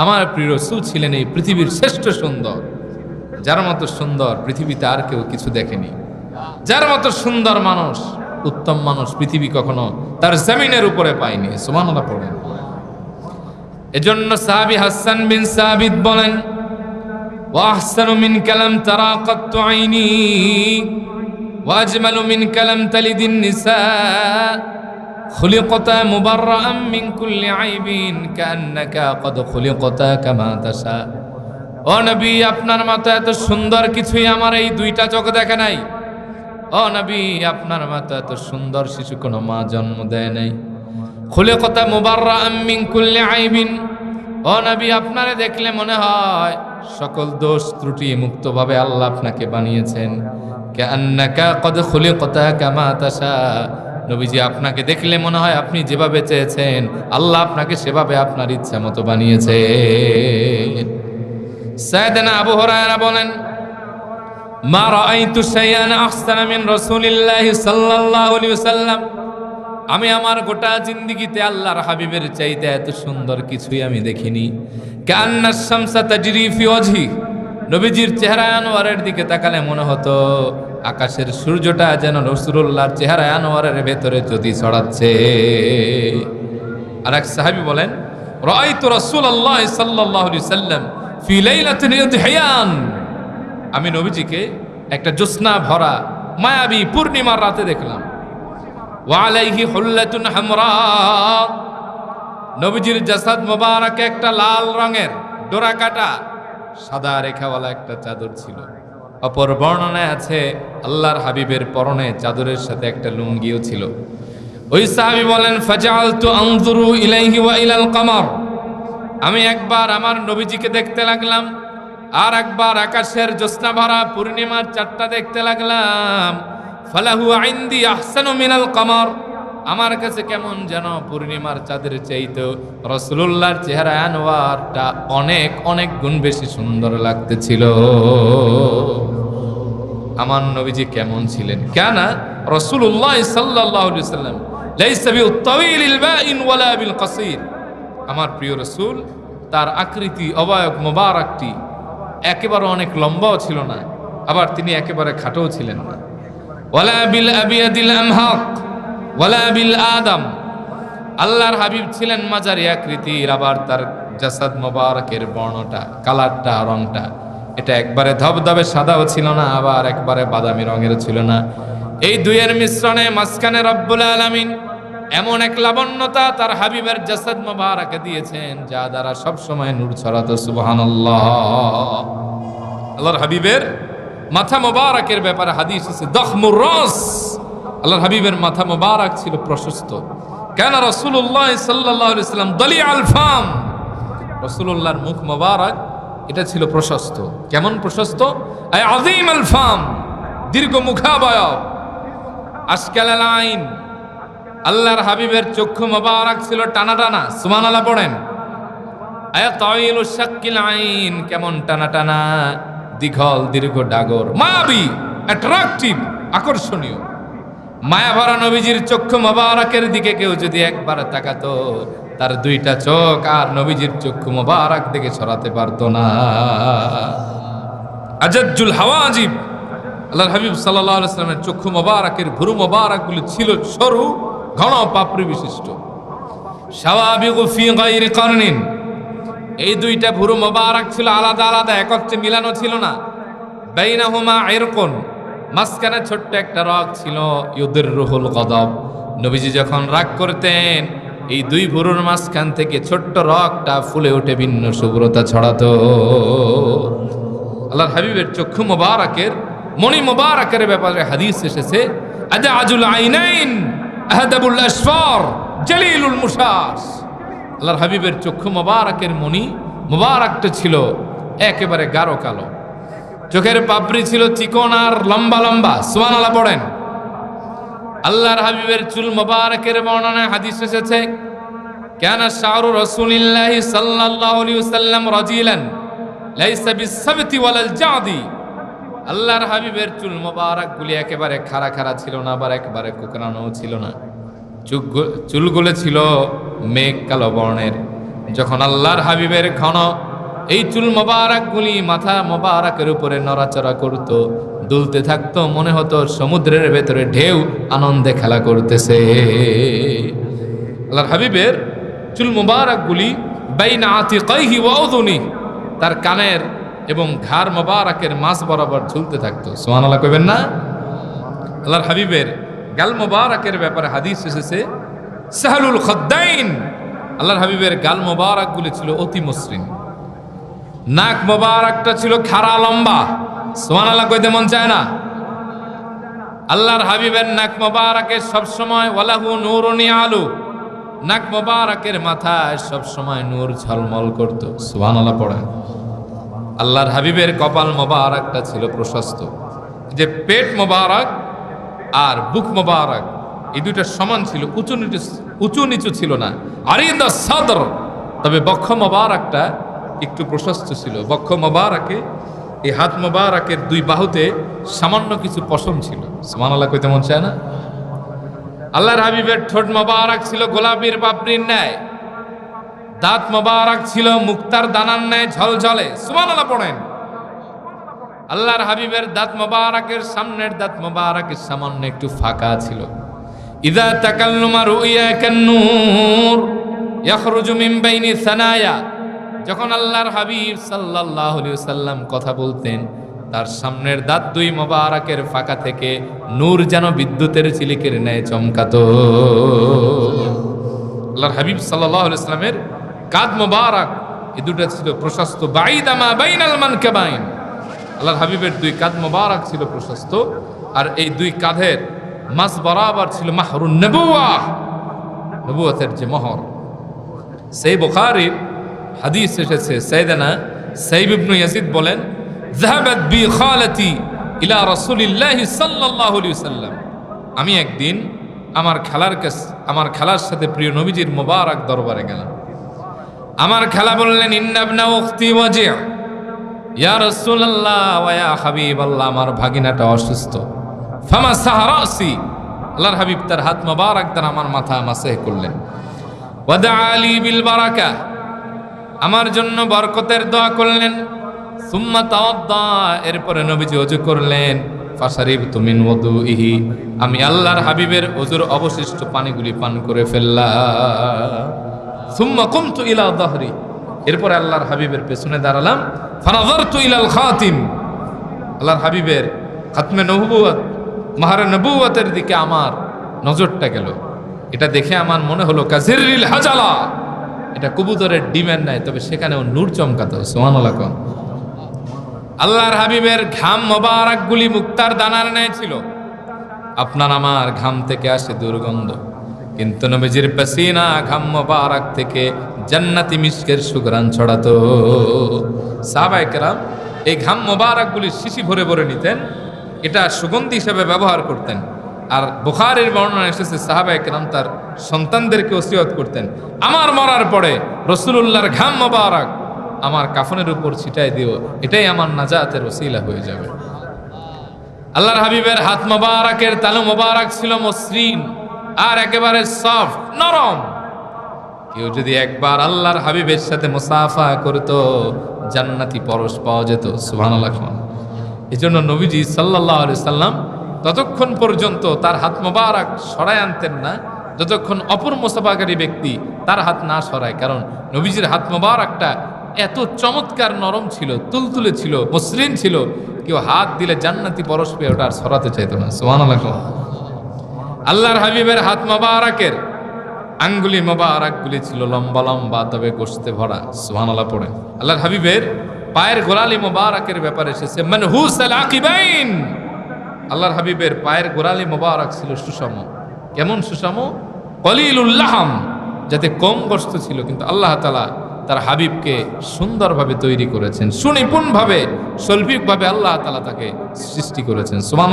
আমার প্রিয় রসুল ছিলেন এই পৃথিবীর শ্রেষ্ঠ সুন্দর যার মতো সুন্দর পৃথিবীতে আর কেউ কিছু দেখেনি যার মতো সুন্দর মানুষ উত্তম মানুষ পৃথিবী কখনো তার জমিনের উপরে পায়নি সুমানলা পড়েন এজন্য সাহাবি হাসান বিন সাবিদ বলেন واحسن منك لم ترى قط عيني واجمل منك لم تلد النساء خلقت مبرأ من كل عيب كأنك قد خلقت كما تشاء ও নবী আপনার মতো এত সুন্দর কিছুই আমার এই দুইটা চোখ দেখে নাই ও নবী আপনার মতো এত সুন্দর শিশু কোনো মা জন্ম দেয় নাই খুলে কথা মুবাররা আম্মিন কুল্লে আইবিন ও নবী আপনারে দেখলে মনে হয় সকল দোষ ত্রুটি মুক্তভাবে আল্লাহ আপনাকে বানিয়েছেন কান্নাকা কদ খুলে কথা কামা তাসা নবীজি আপনাকে দেখলে মনে হয় আপনি যেভাবে চেয়েছেন, আল্লাহ আপনাকে সেভাবে আপনার ইচ্ছা মতো বানিয়েছেন। সায়দানা আবু হরায়রা বলেন, মা রাআইতু শাইআন আহসানা মিন রাসূলিল্লাহি সাল্লাল্লাহু আলাইহি ওয়াসাল্লাম। আমি আমার গোটা জিন্দিগিতে আল্লাহর হাবিবের চাইতে এত সুন্দর কিছুই আমি দেখিনি। কান্না শামসা তাজরি ফি নবীজির চেহারা আনোয়ারের দিকে তাকালে মনে হতো আকাশের সূর্যটা যেন রসুল্লাহর চেহারা আনোয়ারের ভেতরে যদি ছড়াচ্ছে। আর এক সাহাবী বলেন ইদহিয়ান আমি নবীজিকে একটা জ্যোৎস্না ভরা মায়াবী পূর্ণিমার রাতে দেখলাম। নবীজির জাসাদ মোবারক একটা লাল রঙের ডোরা কাটা সাদা রেখাওয়ালা একটা চাদর ছিল। অপর বর্ণনায় আছে, আল্লাহর হাবিবের পরনে চাদরের সাথে একটা লুঙ্গিও ছিল। ওই সাহাবী বলেন ফাজালতু আনজুরু ইলাইহি ওয়া ইলাল কামার। আমি একবার আমার নবীজিকে দেখতে লাগলাম, আর একবার আকাশের জ্যোৎস্না ভরা পূর্ণিমার চারটা দেখতে লাগলাম। ফালাহু আইন্দি আহসানু মিনাল কামার। আমার কাছে কেমন যেন পূর্ণিমার চাঁদের চাইতো রসুল্লাহর চেহারা আনোয়ারটা অনেক অনেক গুণ বেশি সুন্দর লাগতেছিল। আমার নবীজি কেমন ছিলেন? কেন রসুল্লাহ সাল্লাহ সাল্লাম আমার প্রিয় রসুল, তার আকৃতি অবয়ব মোবারকটি একেবারে অনেক লম্বাও ছিল না, আবার তিনি একেবারে খাটোও ছিলেন না। ওয়ালা বিল আবিয়াদিল আমহাক ওয়ালা বিল আদম। আল্লাহর হাবিব ছিলেন মাঝারি আকৃতির, আবার তার জাসাদ মোবারকের বর্ণটা, কালারটা, রংটা। এটা একবারে ধবধবে সাদাও ছিল না, আবার একবারে বাদামি রঙের ছিল না। এই দুইয়ের মিশ্রণে মাঝখানে রব্বুল আলামিন এমন এক লাবণ্যতা তার হাবিবের জাসাদ মোবারকে দিয়েছেন, যা দ্বারা সব সময় নূর ছড়াতো, সুবহানাল্লাহ। আল্লাহর হাবিবের মাথা মোবারকের ব্যাপারে হাদিস আছে, দখমুর রস। আল্লাহর হাবিবের মাথা মোবারক ছিল প্রশস্ত। কেন রসুল্লাহ সাল্লাম দলি আলফাম রসুল্লাহর মুখ মোবারক, এটা ছিল প্রশস্ত। কেমন প্রশস্ত? আজিম আলফাম দীর্ঘ মুখাবয়ব আজকাল আইন। আল্লাহর হাবিবের চক্ষু মোবারক ছিল টানা টানা সুমান আল্লাহ পড়েন আইন, কেমন টানা টানা, দীঘল দীর্ঘ ডাগর। মায়াবী অ্যাট্রাকটিভ, আকর্ষণীয়। মায়া ভরা নবীজির চক্ষু মোবারকের দিকে কেউ যদি একবার তাকাতো, তার দুইটা চোখ আর নবীজির চক্ষু মোবারক দিকে ছড়াতে পারতো না। আজাজুল হাওয়া আজিব আল্লাহর হাবিব সাল্লাল্লাহু আলাইহি সাল্লামের চক্ষু মোবারকের ভুরু মোবারকগুলো ছিল সরু, ঘন পাপড়ি বিশিষ্ট। গায়রি কারনিন, এই দুইটা ভুরু মোবারক ছিল আলাদা আলাদা, একত্রে মিলানো ছিল না। বাইনাহুমা ইরকুন মাঝখানে ছোট্ট একটা রক ছিল ইউদের রুহুল কদব নবীজি যখন রাগ করতেন, এই দুই ভুরুর মাঝখান থেকে ছোট্ট রকটা ফুলে উঠে ভিন্ন শুভ্রতা ছড়াতো। আল্লাহর হাবিবের চক্ষু মোবারকের, মণি মোবারকের ব্যাপারে হাদিস এসেছে আল্লাহর হাবিবের চক্ষু মোবারকের মণি মোবারকটা ছিল একেবারে গাঢ় কালো। চোখের পাপড়ি ছিল চিকন আর লম্বা লম্বা সুমান আল্লাহ পড়েন। আল্লাহর হাবিবের চুল মোবারকের বর্ণনায় হাদিস এসেছে, কেন শাহরু রসুলিল্লাহি সাল্লাল্লাহু আলাইহি ওয়াসাল্লাম রাজিলান, লাইসা বিসাবতি ওয়ালাল জাদি। আল্লাহর হাবিবের চুল মোবারক গুলি একেবারে খাড়া খাড়া ছিল না, আবার একেবারে কুকরানো ছিল না। চুলগুলো ছিল মেঘ কালো বর্ণের। যখন আল্লাহর হাবিবের ঘন এই চুল মোবারকগুলি মাথা মোবারকের উপরে নড়াচড়া করত। দুলতে থাকতো, মনে হতো সমুদ্রের ভেতরে ঢেউ আনন্দে খেলা করতেছে। আল্লাহর হাবিবের চুল মোবারকগুলি বাইনা আতিকাইহি ওয়া উযুনি তার কানের এবং ঘাড় মোবারকের মাছ বরাবর ঝুলতে থাকতো। সুবহানাল্লাহ কইবেন না? আল্লাহর হাবিবের গাল মোবারকের ব্যাপারে হাদিস এসেছে, সাহলুল খদ্দাইন। আল্লাহর হাবিবের গাল মোবারকগুলি ছিল অতি মসৃণ। নাক মোবারকটা ছিল খাড়া লম্বা। সোমান আল্লাহ কইতে মন চায় না? আল্লাহর হাবিবের নাক মোবারকে সবসময় ওয়ালাহু নূরুনি আলু নাক মোবারকের মাথায় সবসময় নূর ঝলমল করতো। সুবহান আল্লাহ পড়েন আল্লাহর হাবিবের কপাল মোবারকটা ছিল প্রশস্ত। যে পেট মোবারক আর বুক মোবারক, এই দুইটা সমান ছিল, উঁচু নিচু উঁচু নিচু ছিল না। আরিদা সদর। তবে বক্ষ মোবারকটা একটু প্রশস্ত ছিল। বক্ষ মোবারকে, এই হাত মোবারকের দুই বাহুতে সামান্য কিছু পশম ছিল। সমান আল্লাহ কইতে মন চায় না? আল্লাহর হাবিবের ঠোঁট মোবারক ছিল, গোলাপির পাপড়ির ন্যায়। দাঁত মোবারক ছিল, মুক্তার দানার ন্যায় ঝলঝলে। সুমান আল্লাহ পড়েন। আল্লাহর হাবিবের দাঁত মোবারকের সামনের দাঁত মোবারকের সামান্য একটু ফাঁকা ছিল। ইদা তাকাল্লুমা রুইয়া কান্নুর ইয়াখরুজু মিন বাইনি সানায়া। যখন আল্লাহর হাবিব আলাইহি সাল্লাম কথা বলতেন, তার সামনের দাঁত দুই মোবারকের ফাঁকা থেকে নূর যেন বিদ্যুতের চিলিকের ন্যায় চমকাতো। আল্লাহর হাবিব সাল্লাল্লাহু আলাইহি সাল্লামের কাদ মোবারক, এই দুটো ছিল প্রশস্ত। বাইদামা বাইনাল মানকাবাইন। আল্লাহর হাবিবের দুই কাদ মোবারক ছিল প্রশস্ত, আর এই দুই কাঁধের মাস বরাবর ছিল মাহরুন নবুয়া নবুয়াতের যে মহর। সেই বুখারীর হাদিস এসেছে সাইদানা সাইব ইবনু ইয়াজিদ বলেন, যাহাবাত বি খালাতি ইলা রাসূলিল্লাহ সাল্লাল্লাহু আলাইহি সাল্লাম আমি একদিন আমার খেলার কাছ, আমার খেলার সাথে প্রিয় নবীজির মোবারক দরবারে গেলাম। আমার খেলা বললেন ইন্নাবনা উখতি ওয়াজি' ইয়া রাসূলুল্লাহ ওয়া ইয়া হাবিবাল্লাহ, আমার ভাগিনাটা অসুস্থ। ফামা সাহারাসি আল্লাহর হাবিব তার হাত মোবারক দ্বারা আমার মাথা মাসে করলেন। ওয়াদা আলী বিল বারাকা। আমার জন্য বরকতের দোয়া করলেন। সুম্মা তাওয়াদ্দা, এরপরে নবীজি ওযু করলেন। ফাশারিব তুমিন ইহি আমি আল্লাহর হাবিবের ওযুর অবশিষ্ট পানিগুলি পান করে ফেললাম। সুম্মা কুমতু ইলা দাহরি, এরপরে আল্লাহর হাবিবের পেছনে দাঁড়ালাম। ফানাজারতু ইলাল খাতিম, আল্লাহর হাবিবের খাতমে নবুয়াত মাহারে নবুয়াতের দিকে আমার নজরটা গেল। এটা দেখে আমার মনে হলো কাজিরিল হাজালা। এটা কবুতরের ডিমের নাই, তবে সেখানেও নূর চমকাতো সোহান আলাকম আল্লাহর হাবিবের ঘাম মোবারকগুলি মুক্তার দানার ন্যায় ছিল। আপনার আমার ঘাম থেকে আসে দুর্গন্ধ, কিন্তু নবীজির পেসিনা ঘাম মোবারক থেকে জান্নাতি মিষ্কের সুগ্রান ছড়াতো। সাহাবায়ে কেরাম এই ঘাম মোবারকগুলি শিশি ভরে ভরে নিতেন, এটা সুগন্ধি হিসেবে ব্যবহার করতেন। আর বুখারের বর্ণনা এসেছে সাহাবা একরাম তার সন্তানদেরকে ওসিয়ত করতেন। আমার মরার পরে রসুলুল্লাহর ঘাম মোবারক আমার কাফনের উপর ছিটাই দিও, এটাই আমার নাজাতের ওসিলা হয়ে যাবে। আল্লাহর হাবিবের হাত মোবারকের তালু মোবারক ছিল মসৃণ আর একেবারে সফট, নরম। কেউ যদি একবার আল্লাহর হাবিবের সাথে মুসাফা করতো, জান্নাতি পরশ পাওয়া যেত, সুবহানাল্লাহ। এই জন্য নবীজি সাল্লাহ সাল্লাম ততক্ষণ পর্যন্ত তার হাত মোবারক সরাই আনতেন না, যতক্ষণ অপর মোসাফাকারী ব্যক্তি তার হাত না সরায়, কারণ নবীজির হাত মোবারকটা এত চমৎকার নরম ছিল, তুলতুলে ছিল, মসৃণ ছিল, কেউ হাত দিলে জান্নাতি পরশ পেয়ে ওটা আর সরাতে চাইতো না। সোহান আল্লাহর হাবিবের হাত মোবারকের আঙ্গুলি মোবারকগুলি ছিল লম্বা লম্বা, তবে গোস্তে ভরা। সোহান আল্লাহ পড়ে। আল্লাহর হাবিবের পায়ের গোলালি মোবারকের ব্যাপারে এসেছে মানহুস আল আকিবাইন। আল্লাহর হাবিবের পায়ের গোড়ালি মোবারক ছিল সুষম। কেমন সুষম? কলিলুল্লাহাম, যাতে কম গ্রস্ত ছিল, কিন্তু আল্লাহ তালা তার হাবিবকে সুন্দরভাবে তৈরি করেছেন। সুনিপুণভাবে শৈল্পিকভাবে আল্লাহ তালা তাকে সৃষ্টি করেছেন। সুমান